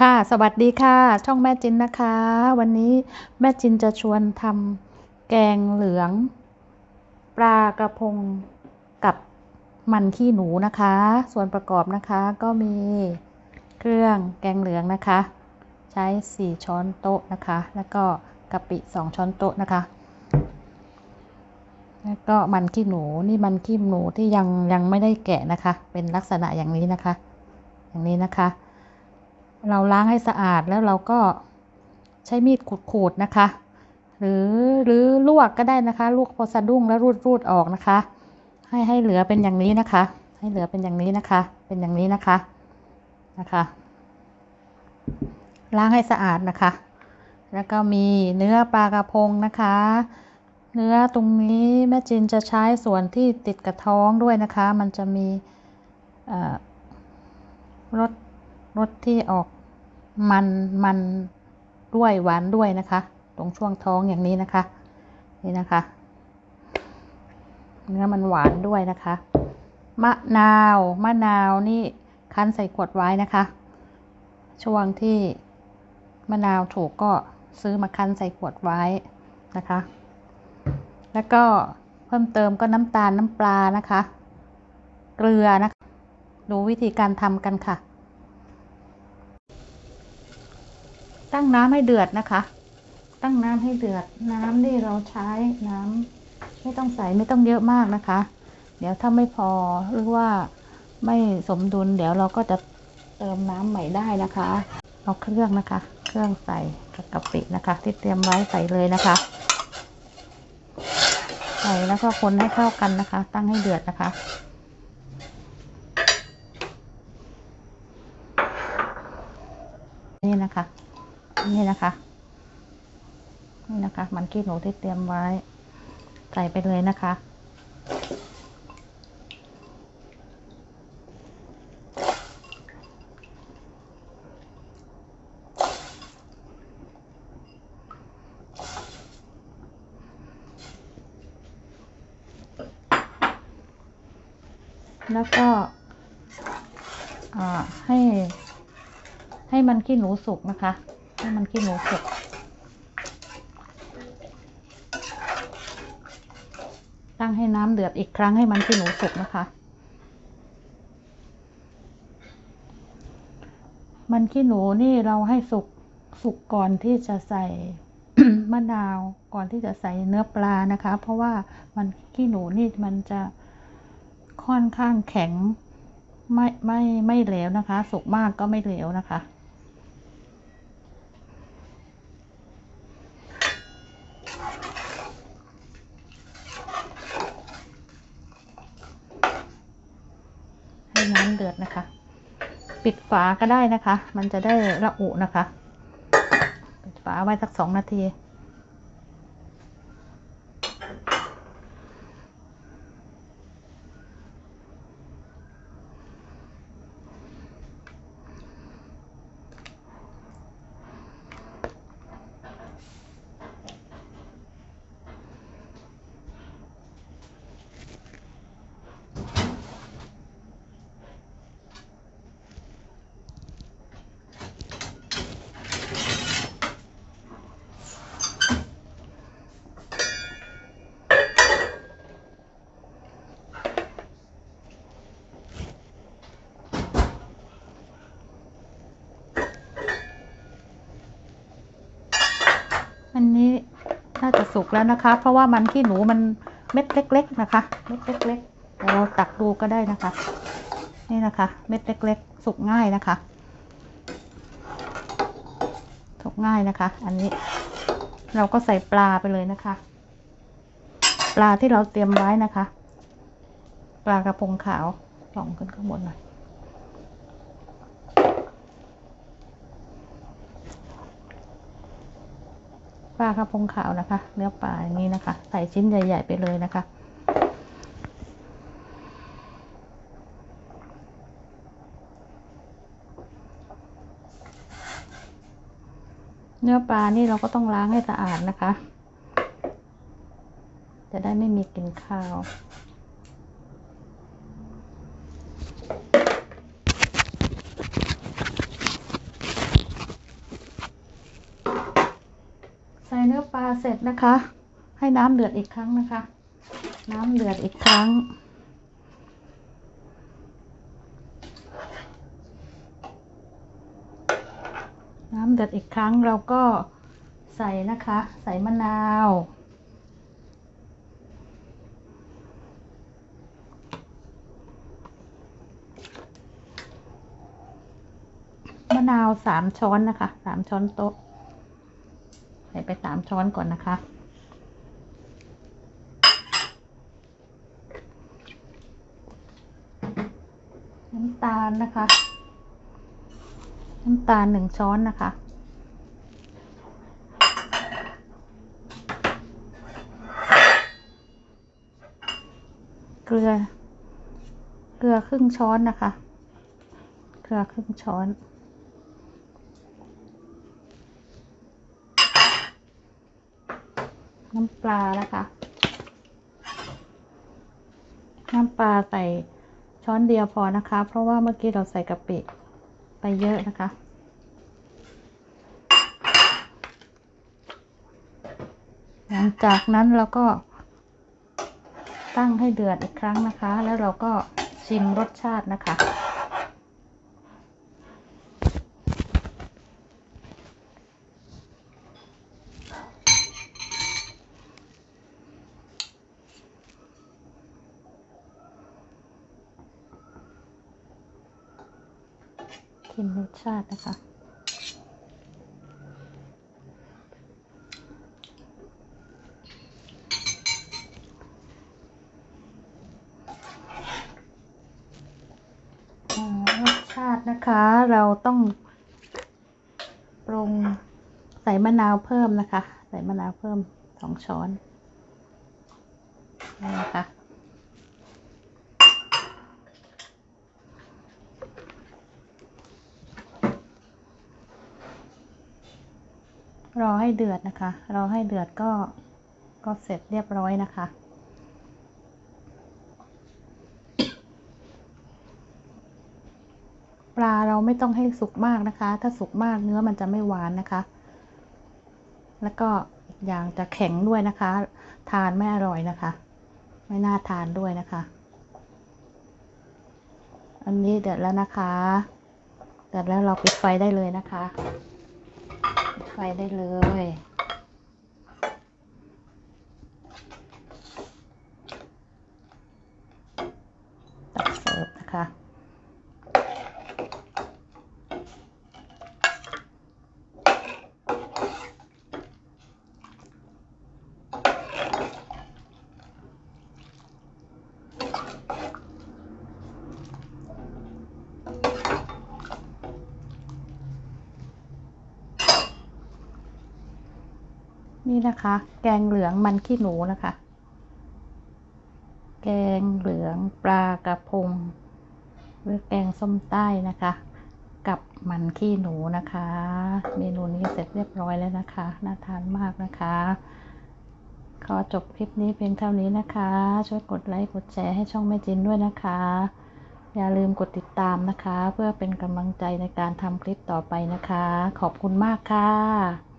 ค่ะสวัสดีค่ะ ช่องแม่จินนะคะ วันนี้แม่จินจะชวนทำแกงเหลือง ปลากระพงกับมันขี้หนูนะคะ ส่วนประกอบนะคะก็มีเครื่องแกงเหลืองนะคะ ใช้ 4 ช้อนโต๊ะนะคะ แล้วก็กะปิ 2 ช้อนโต๊ะนะคะ แล้วก็มันขี้หนูนี่มันขี้หนูที่ยังยังไม่ได้แกะนะคะ เป็นลักษณะอย่างนี้นะคะ อย่างนี้นะคะ เราล้างให้สะอาดแล้วเราก็ใช้มีดขูดๆนะคะ หรือหรือลวกก็ได้นะคะ ลวกพอสะดุ้งแล้วรูดรูดออกนะคะ ให้ให้เหลือเป็นอย่างนี้นะคะ ให้เหลือเป็นอย่างนี้นะคะ เป็นอย่างนี้นะคะนะคะ ล้างให้สะอาดนะคะ แล้วก็มีเนื้อปลากระพงนะคะ เนื้อตรงนี้แม่จินจะใช้ส่วนที่ติดกับท้องด้วยนะคะ มันจะมีรส รสที่ออกมันมันด้วยหวานด้วยนะคะ ตรงช่วงท้องอย่างนี้นะคะ นี่นะคะ เนื้อมันหวานด้วยนะคะ มะนาวมะนาวนี่คั้นใส่ขวดไว้นะคะ ช่วงที่มะนาวถูกก็ซื้อมาคั้นใส่ขวดไว้นะคะ แล้วก็เพิ่มเติมก็น้ำตาลน้ำปลานะคะ เกลือนะคะ ดูวิธีการทำกันค่ะ ตั้งน้ำให้เดือดนะคะ ตั้งน้ำให้เดือด น้ำที่เราใช้น้ำไม่ต้องใส่ไม่ต้องเยอะมากนะคะ เดี๋ยวถ้าไม่พอหรือว่าไม่สมดุล เดี๋ยวเราก็จะเติมน้ำใหม่ได้นะคะเอาเครื่องนะคะ เครื่องใส่กับกะปินะคะ ที่เตรียมไว้ใส่เลยนะคะ ใส่แล้วก็คนให้เข้ากันนะคะ ตั้งให้เดือดนะคะนี่นะคะ นี่นะคะ นี่นะคะ มันขี้หนูที่เตรียมไว้ ใส่ไปเลยนะคะ แล้วก็ให้ให้มันขี้หนูสุกนะคะ ให้มันขี้หนูสุกตั้งให้น้ำเดือดอีกครั้งให้มันขี้หนูสุกนะคะ มันขี้หนูนี่เราให้สุกสุกก่อนที่จะใส่มะนาวก่อนที่จะใส่เนื้อปลานะคะ เพราะว่ามันขี้หนูนี่มันจะค่อนข้างแข็งไม่ไม่ไม่เหลวนะคะ สุกมากก็ไม่เหลวนะคะ น้ำเดือดนะคะ ปิดฝาก็ได้นะคะ มันจะได้ระอุนะคะ ปิดฝาไว้สักสองนาที อันนี้ น่าจะสุกแล้วนะคะ เพราะว่ามันขี้หนูมันเม็ดเล็ก ๆนะคะ เม็ดเล็กๆเดี๋ยวเราตักดูก็ได้นะคะ นี่นะคะ เม็ดเล็ก ๆ สุกง่ายนะคะสุกง่ายนะคะ อันนี้เราก็ใส่ปลาไปเลยนะคะ ปลาที่เราเตรียมไว้นะคะ ปลากระพงขาวส่องขึ้นข้างบนหน่อย ลากระพงขาวนะคะ เนื้อปลาอย่างนี้นะคะ ใส่ชิ้นใหญ่ ๆ ไปเลยนะคะเนื้อปลานี่เราก็ต้องล้างให้สะอาดนะคะ จะได้ไม่มีกลิ่นคาว นื้อปลาเสร็จนะคะ ให้น้ำเดือดอีกครั้งนะคะ น้ำเดือดอีกครั้ง น้ำเดือดอีกครั้งเราก็ใส่นะคะ ใส่มะนาวมะนาวสามช้อนนะคะสามช้อนโต๊ะ ใส่ไปสามช้อนก่อนนะคะ น้ำตาลนะคะ น้ำตาลหนึ่งช้อนนะคะเกลือ เกลือครึ่งช้อนนะคะ เกลือครึ่งช้อน น้ำปลานะคะ น้ำปลาใส่ช้อนเดียวพอนะคะ เพราะว่าเมื่อกี้เราใส่กะปิไปเยอะนะคะ หลังจากนั้นเราก็ตั้งให้เดือดอีกครั้งนะคะ แล้วเราก็ชิมรสชาตินะคะ ชิมรสชาตินะคะรสชาตินะคะเราต้องปรุงใส่มะนาวเพิ่มนะคะ ใส่มะนาวเพิ่มสองช้อนนะคะ รอให้เดือดนะคะ รอให้เดือดก็ก็เสร็จเรียบร้อยนะคะ ปลาเราไม่ต้องให้สุกมากนะคะ ถ้าสุกมากเนื้อมันจะไม่หวานนะคะ แล้วก็อีกอย่างจะแข็งด้วยนะคะ ทานไม่อร่อยนะคะ ไม่น่าทานด้วยนะคะ อันนี้เดือดแล้วนะคะ เดือดแล้วเราปิดไฟได้เลยนะคะ ไฟได้เลย ตักเสิร์ฟนะคะ นี่นะคะ แกงเหลืองมันขี้หนูนะคะ แกงเหลืองปลากระพงหรือแกงส้มใต้นะคะ กับมันขี้หนูนะคะ เมนูนี้เสร็จเรียบร้อยแล้วนะคะ น่าทานมากนะคะ ขอจบคลิปนี้เพียงเท่านี้นะคะ ช่วยกดไลค์กดแชร์ให้ช่องแม่จินด้วยนะคะ อย่าลืมกดติดตามนะคะ เพื่อเป็นกำลังใจในการทำคลิปต่อไปนะคะ ขอบคุณมากค่ะ